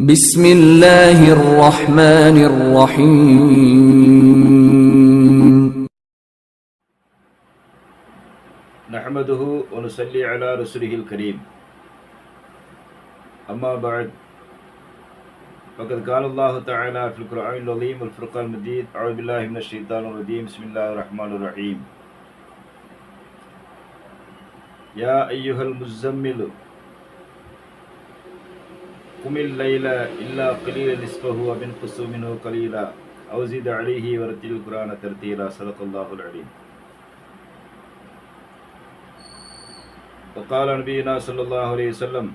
بسم الله الرحمن الرحيم نحمده ونصلي على رسوله الكريم أما بعد فقد قال الله تعالى في القرآن العظيم والفرقان المجيد أعوذ بالله من الشيطان الرجيم بسم الله الرحمن الرحيم يا أيها المزمل قم الليل إلا قليلا نصفه وبنقص منه قليلا أو زد عليه ورتل القرآن ترتيلا صدق الله العليم وقال نبينا صلى الله عليه وسلم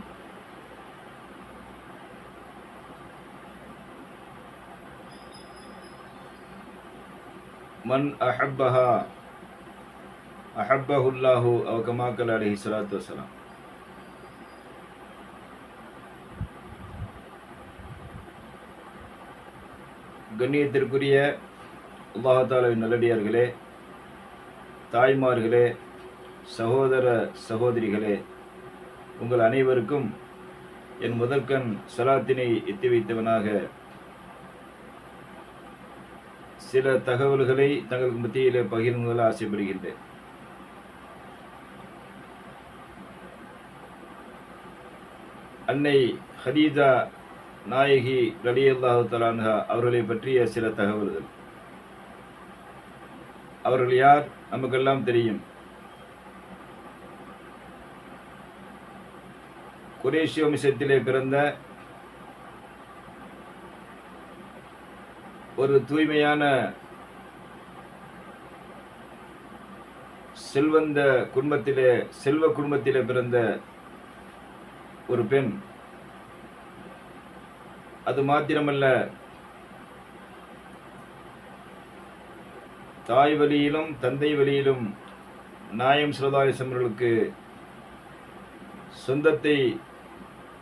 من أحبها أحبه الله أو كما قال عليه الصلاة والسلام கண்ணியத்திற்குரிய அல்லாஹாலாவின் நல்லடியார்களே தாய்மார்களே சகோதர சகோதரிகளே உங்கள் அனைவருக்கும் என் முதற்கண் சலாத்தினை எத்தி வைத்தவனாக சில தகவல்களை தங்களுக்கு மத்தியிலே பகிர்ந்து கொள்ள ஆசைப்படுகின்றேன். அன்னை ஹதீஜா நாயகி ரலி அல்லாஹு தலான்ஹா அவர்களை பற்றிய சில தகவல்கள். அவர்கள் யார்? நமக்கெல்லாம் தெரியும். குரேஷி வம்சத்திலே பிறந்த ஒரு தூய்மையான செல்வந்த குடும்பத்திலே செல்வ குடும்பத்திலே பிறந்த ஒரு பெண். அது மாத்திரமல்ல தாய் வழியிலும் தந்தை வழியிலும் நாயம் சுரதாரிசம் அவர்களுக்கு சொந்தத்தை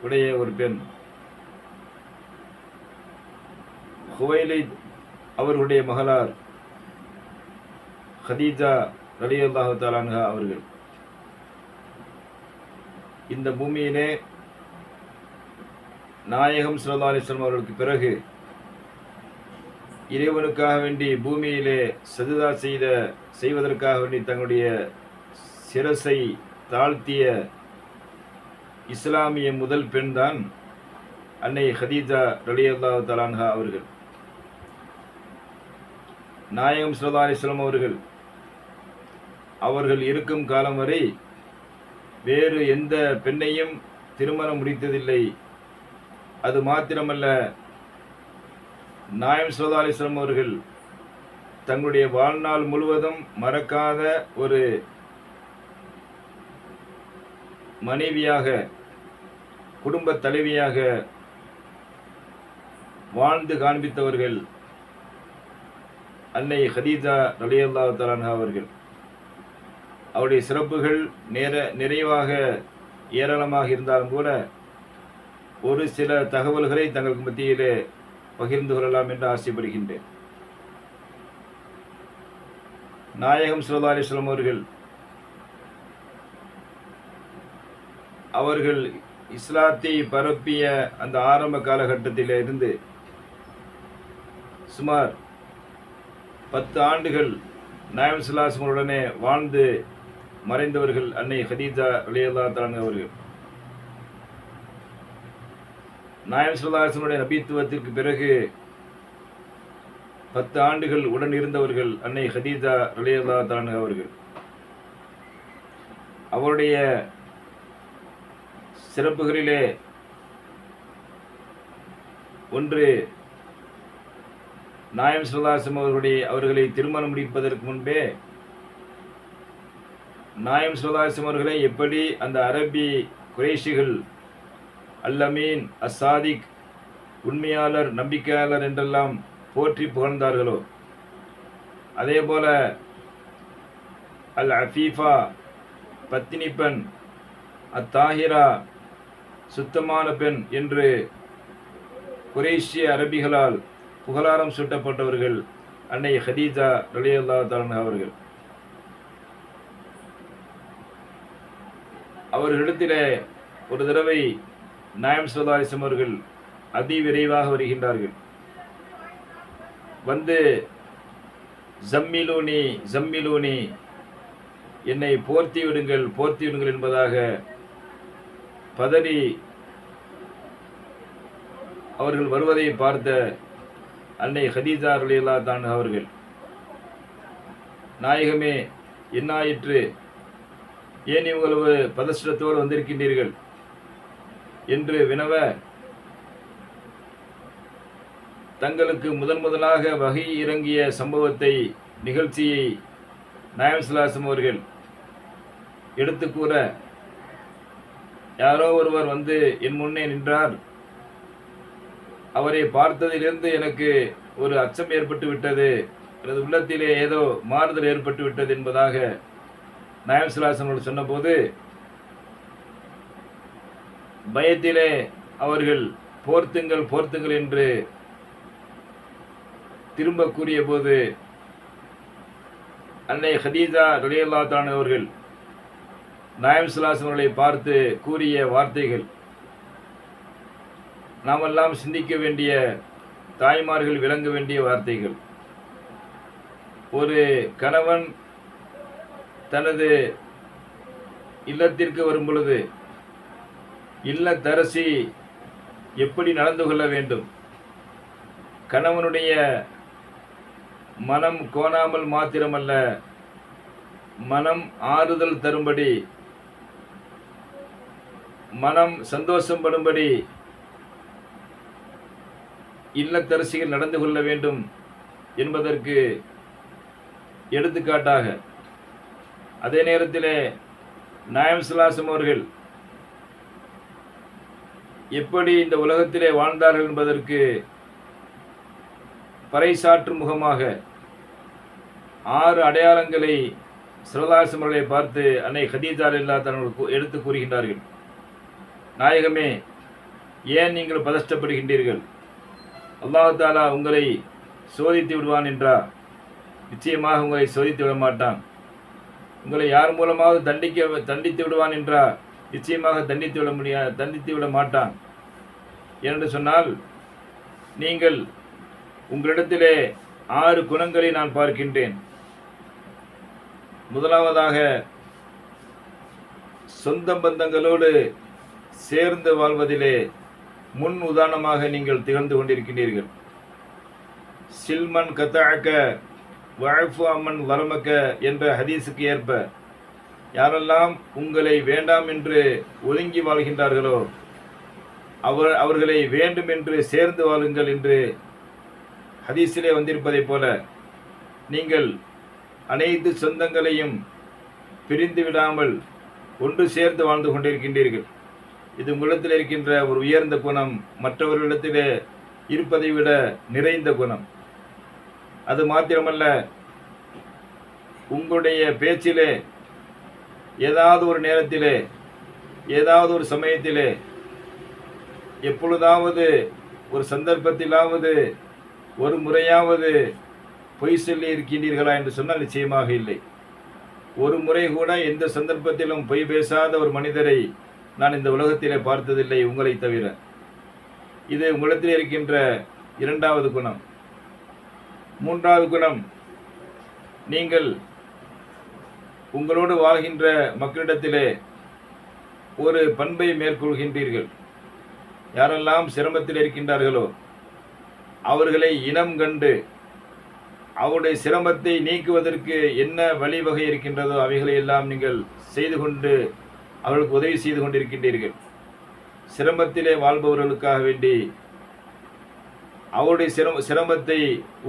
உடைய ஒரு பெண். ஹுவைலை அவர்களுடைய மகளார் ஹதீஜா ரலி தாலான்ஹா அவர்கள். இந்த பூமியிலே நாயகம் சுல்லா அலிஸ்லாம் அவர்களுக்கு பிறகு இறைவனுக்காக வேண்டி பூமியிலே சதுதா செய்த செய்வதற்காக வேண்டி தங்களுடைய சிரசை தாழ்த்திய இஸ்லாமிய முதல் பெண்தான் அன்னை ஹதீஜா ரலியல்லா தலான்ஹா அவர்கள். நாயகம் சுல்லா அலிஸ்லாம் அவர்கள் அவர்கள் இருக்கும் காலம் வரை வேறு எந்த பெண்ணையும் திருமணம் முடித்ததில்லை அது மாத்திரமல்ல நாயம் சுல்லா அலிஸ்லாம் அவர்கள் தங்களுடைய வாழ்நாள் முழுவதும் மறக்காத ஒரு மனைவியாக குடும்ப தலைவியாக வாழ்ந்து காண்பித்தவர்கள் அன்னை ஹதீஜா ரலியல்லா தலான்ஹா அவர்கள். அவருடைய சிறப்புகள் நேர நிறைவாக ஏராளமாக இருந்தாலும் கூட ஒரு சில தகவல்களை தங்களுக்கு மத்தியிலே பகிர்ந்து கொள்ளலாம் என்று ஆசைப்படுகின்றேன். நாயகம் சுல்லா அலிஸ்லாம் அவர்கள் அவர்கள் இஸ்லாத்தை பரப்பிய அந்த ஆரம்ப காலகட்டத்தில் இருந்து சுமார் பத்து ஆண்டுகள் நாயம் சுல்லாசமுடனே வாழ்ந்து மறைந்தவர்கள் அன்னை ஹதீஜா அலியல்லா தலான் அவர்கள். நாயம் சுல்லாசனுடைய நபித்துவத்திற்கு பிறகு பத்து ஆண்டுகள் உடன் இருந்தவர்கள் அன்னை ஹதீஜா ரலியல்லா தலான் அவர்கள். அவருடைய சிறப்புகளிலே ஒன்று நாயம் சுல்லாசம் அவர்களுடைய அவர்களை திருமணம் முடிப்பதற்கு முன்பே நாயம் சுல்லாசம் அவர்களை எப்படி அந்த அரபி குறைஷிகள் அல்லமீன் அசாதிக் உண்மையாளர் நம்பிக்கையாளர் என்றெல்லாம் போற்றி புகழ்ந்தார்களோ. அதே போல அல் அஃபீஃபா பத்தினி பெண் அத்தாஹிரா சுத்தமான பெண் என்று குரேஷிய அரபிகளால் புகழாரம் சூட்டப்பட்டவர்கள் அன்னை ஹதீஜா ரலியல்லா தாலன் அவர்கள். அவர்களிடத்தில் ஒரு தடவை நாயம் சோதாரிசம் அவர்கள் அதிவிரைவாக வருகின்றார்கள். வந்து ஜம்மிலூனி ஜம்மிலூனி என்னை போர்த்தி விடுங்கள் போர்த்தி விடுங்கள் என்பதாக பதறி அவர்கள் வருவதை பார்த்த அன்னை ஹதீஜா ரலியல்லா தான் அவர்கள் நாயகமே என்னாயிற்று? ஏன் இவ்வளவு பதஷ்டத்தோடு வந்திருக்கின்றீர்கள்? என்று வினவ தங்களுக்கு முதன் முதலாக வகை இறங்கிய சம்பவத்தை நிகழ்ச்சியை நாயம்சுலாசம் அவர்கள் எடுத்து கூற யாரோ ஒருவர் வந்து என் முன்னே நின்றார். அவரை பார்த்ததிலிருந்து எனக்கு ஒரு அச்சம் ஏற்பட்டு விட்டது. எனது உள்ளத்திலே ஏதோ மாறுதல் ஏற்பட்டு விட்டது என்பதாக நாயம்சிலாசன் அவர்கள் சொன்னபோது பயத்திலே அவர்கள் போர்த்துங்கள் போர்த்துங்கள் என்று திரும்ப கூறிய போது அன்னை ஹதீஜா ரலியல்லா தான் அவர்கள் நாயம் சுலாசனர்களை பார்த்து கூறிய வார்த்தைகள். நாமெல்லாம் சிந்திக்க வேண்டிய தாய்மார்கள் விளங்க வேண்டிய வார்த்தைகள். ஒரு கணவன் தனது இல்லத்திற்கு வரும் பொழுது இல்லத்தரசி எப்படி நடந்து கொள்ள வேண்டும்? கணவனுடைய மனம் கோணாமல் மாத்திரமல்ல மனம் ஆறுதல் தரும்படி மனம் சந்தோஷம் படும்படி இல்லத்தரசிகள் நடந்து கொள்ள வேண்டும் என்பதற்கு எடுத்துக்காட்டாக அதே நேரத்திலே நாயம் சுலாசம் அவர்கள் எப்படி இந்த உலகத்திலே வாழ்ந்தார்கள் என்பதற்கு பறைசாற்றும் முகமாக ஆறு அடையாளங்களை சிவதாசமர்களை பார்த்து அன்னை ஹதீஜா இல்லா தன்னோடு எடுத்து கூறுகின்றார்கள். நாயகமே ஏன் நீங்கள் பதஷ்டப்படுகின்றீர்கள்? அல்லாஹ் தாலா உங்களை சோதித்து விடுவான் என்றா? நிச்சயமாக உங்களை சோதித்து விட மாட்டான் உங்களை யார் மூலமாவது தண்டிக்க தண்டித்து விடுவான் என்றா? நிச்சயமாக தண்டித்து விட முடியா தண்டித்து விட மாட்டான். என்று சொன்னால் நீங்கள் உங்களிடத்திலே ஆறு குணங்களை நான் பார்க்கின்றேன். முதலாவதாக சொந்த பந்தங்களோடு சேர்ந்து வாழ்வதிலே முன் உதாரணமாக நீங்கள் திகழ்ந்து கொண்டிருக்கின்றீர்கள். சில்மன் கத்தாக்க வாழ்ஃபு அம்மன் வரமக்க என்ற ஹதீஸுக்கு ஏற்ப யாரெல்லாம் உங்களை வேண்டாம் என்று ஒதுங்கி வாழ்கின்றார்களோ அவர் அவர்களை வேண்டும் என்று சேர்ந்து வாழுங்கள் என்று ஹதீஸிலே வந்திருப்பதைப் போல நீங்கள் அனைத்து சொந்தங்களையும் பிரிந்து விடாமல் ஒன்று சேர்ந்து வாழ்ந்து கொண்டிருக்கின்றீர்கள். இது உங்களிடத்தில் இருக்கின்ற ஒரு உயர்ந்த குணம் மற்றவர்களிடத்திலே இருப்பதை விட நிறைந்த குணம். அது மாத்திரமல்ல உங்களுடைய பேச்சிலே ஏதாவது ஒரு நேரத்திலே ஏதாவது ஒரு சமயத்திலே எப்பொழுதாவது ஒரு சந்தர்ப்பத்திலாவது ஒரு முறையாவது பொய் சொல்லி இருக்கின்றீர்களா என்று சொன்னால் நிச்சயமாக இல்லை. ஒரு முறை கூட எந்த சந்தர்ப்பத்திலும் பொய் பேசாத ஒரு மனிதரை நான் இந்த உலகத்திலே பார்த்ததில்லை உங்களை தவிர. இது உங்களிடத்தில் இருக்கின்ற இரண்டாவது குணம். மூன்றாவது குணம் நீங்கள் உங்களோடு வாழ்கின்ற மக்களிடத்திலே ஒரு பண்பை மேற்கொள்கின்றீர்கள். யாரெல்லாம் சிரமத்தில் இருக்கின்றார்களோ அவர்களை இனம் கண்டு அவருடைய சிரமத்தை நீக்குவதற்கு என்ன வழிவகை இருக்கின்றதோ அவைகளை எல்லாம் நீங்கள் செய்து கொண்டு அவர்களுக்கு உதவி செய்து கொண்டிருக்கின்றீர்கள். சிரமத்திலே வாழ்பவர்களுக்காக வேண்டி அவருடைய சிரம சிரமத்தை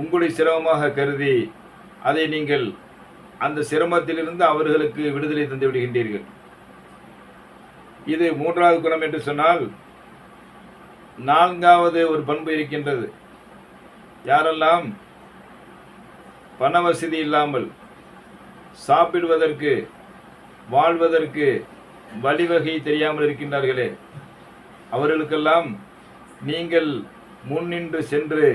உங்களுடைய சிரமமாக கருதி அதை நீங்கள் அந்த சிரமத்திலிருந்து அவர்களுக்கு விடுதலை தந்து விடுகின்றீர்கள். இது மூன்றாவது குணம் என்று சொன்னால் நான்காவது ஒரு பண்பு இருக்கின்றது. யாரெல்லாம் பண வசதி இல்லாமல் சாப்பிடுவதற்கு வாழ்வதற்கு வழிவகை தெரியாமல் இருக்கின்றார்களே அவர்களுக்கெல்லாம் நீங்கள் முன்னின்று சென்று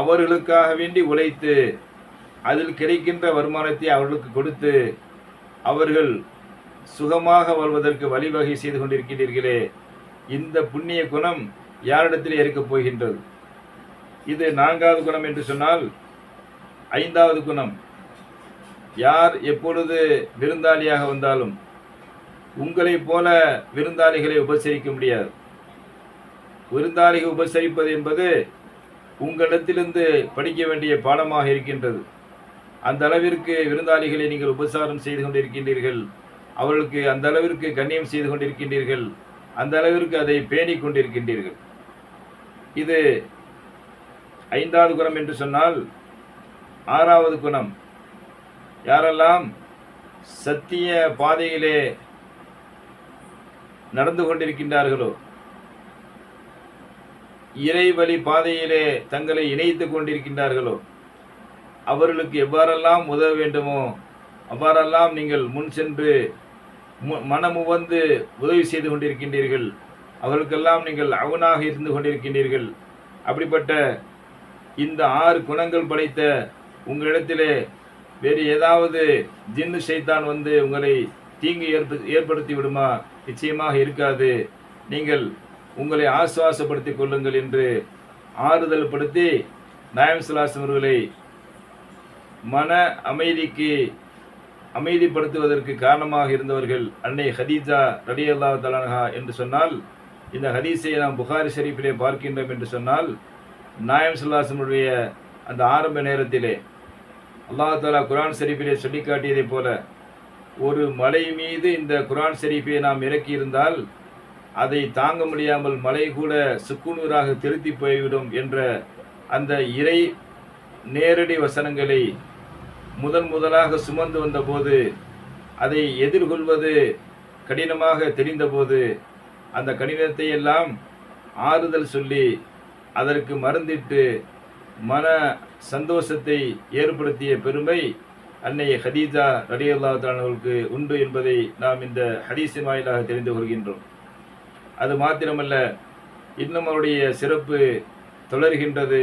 அவர்களுக்காக வேண்டி உழைத்து அதில் கிடைக்கின்ற வருமானத்தை அவர்களுக்கு கொடுத்து அவர்கள் சுகமாக வாழ்வதற்கு வழிவகை செய்து கொண்டிருக்கிறீர்களே இந்த புண்ணிய குணம் யாரிடத்தில் இருக்கப் போகின்றது? இது நான்காவது குணம் என்று சொன்னால் ஐந்தாவது குணம். யார் எப்பொழுது விருந்தாளியாக வந்தாலும் உங்களைப் போல விருந்தாளிகளை உபசரிக்க முடியாது. விருந்தாளிகள் உபசரிப்பது என்பது உங்களிடத்திலிருந்து படிக்க வேண்டிய பாடமாக இருக்கின்றது. அந்த அளவிற்கு விருந்தாளிகளை நீங்கள் உபசாரம் செய்து கொண்டிருக்கின்றீர்கள். அவர்களுக்கு அந்த அளவிற்கு கண்ணியம் செய்து கொண்டிருக்கின்றீர்கள். அந்த அளவிற்கு அதை பேணி கொண்டிருக்கின்றீர்கள். இது ஐந்தாவது குணம் என்று சொன்னால் ஆறாவது குணம். யாரெல்லாம் சத்திய பாதையிலே நடந்து கொண்டிருக்கின்றார்களோ இறைவழி பாதையிலே தங்களை இணைத்துக் கொண்டிருக்கின்றார்களோ அவர்களுக்கு எவ்வாறெல்லாம் உதவ வேண்டுமோ அவ்வாறெல்லாம் நீங்கள் முன் சென்று மு- மனமுவந்து உதவி செய்து கொண்டிருக்கின்றீர்கள். அவர்களுக்கெல்லாம் நீங்கள் அவனாக இருந்து கொண்டிருக்கின்றீர்கள். அப்படிப்பட்ட இந்த ஆறு குணங்கள் படைத்த உங்களிடத்திலே வேறு ஏதாவது ஜின்னு சைத்தான் வந்து உங்களை தீங்கு ஏற்ப ஏற்படுத்தி விடுமா? நிச்சயமாக இருக்காது. நீங்கள் உங்களை ஆசுவாசப்படுத்திக் கொள்ளுங்கள் என்று ஆறுதல் படுத்தி நாயம் சுல்லாசம் அவர்களை மன அமைதிக்கு அமைதிப்படுத்துவதற்கு காரணமாக இருந்தவர்கள் அன்னை ஹதீஜா ரடி அல்லா தலானஹா என்று சொன்னால் இந்த ஹதீஸை நாம் புகாரி ஷரீஃபிலே பார்க்கின்றோம் என்று சொன்னால் நாயம் சுல்லாசனுடைய அந்த ஆரம்ப நேரத்திலே அல்லாஹ் தாலா குரான் ஷரீஃபிலே சொல்லி காட்டியதைப் போல ஒரு மலை மீது இந்த குரான் ஷரீஃபை நாம் இறக்கியிருந்தால் அதை தாங்க முடியாமல் மலை கூட சுக்குநூறாக திருத்தி போய்விடும் என்ற அந்த இறை நேரடி வசனங்களை முதன் முதலாக சுமந்து வந்தபோது அதை எதிர்கொள்வது கடினமாக தெரிந்தபோது அந்த கடினத்தை எல்லாம் ஆறுதல் சொல்லி அதற்கு மருந்திட்டு மன சந்தோஷத்தை ஏற்படுத்திய பெருமை அன்னை ஹதீஜா ரலியல்லாஹு உண்டு என்பதை நாம் இந்த ஹதீஸின் வாயிலாக தெரிந்து கொள்கின்றோம். அது மாத்திரமல்ல இன்னும் அவருடைய சிறப்பு தொடர்கின்றது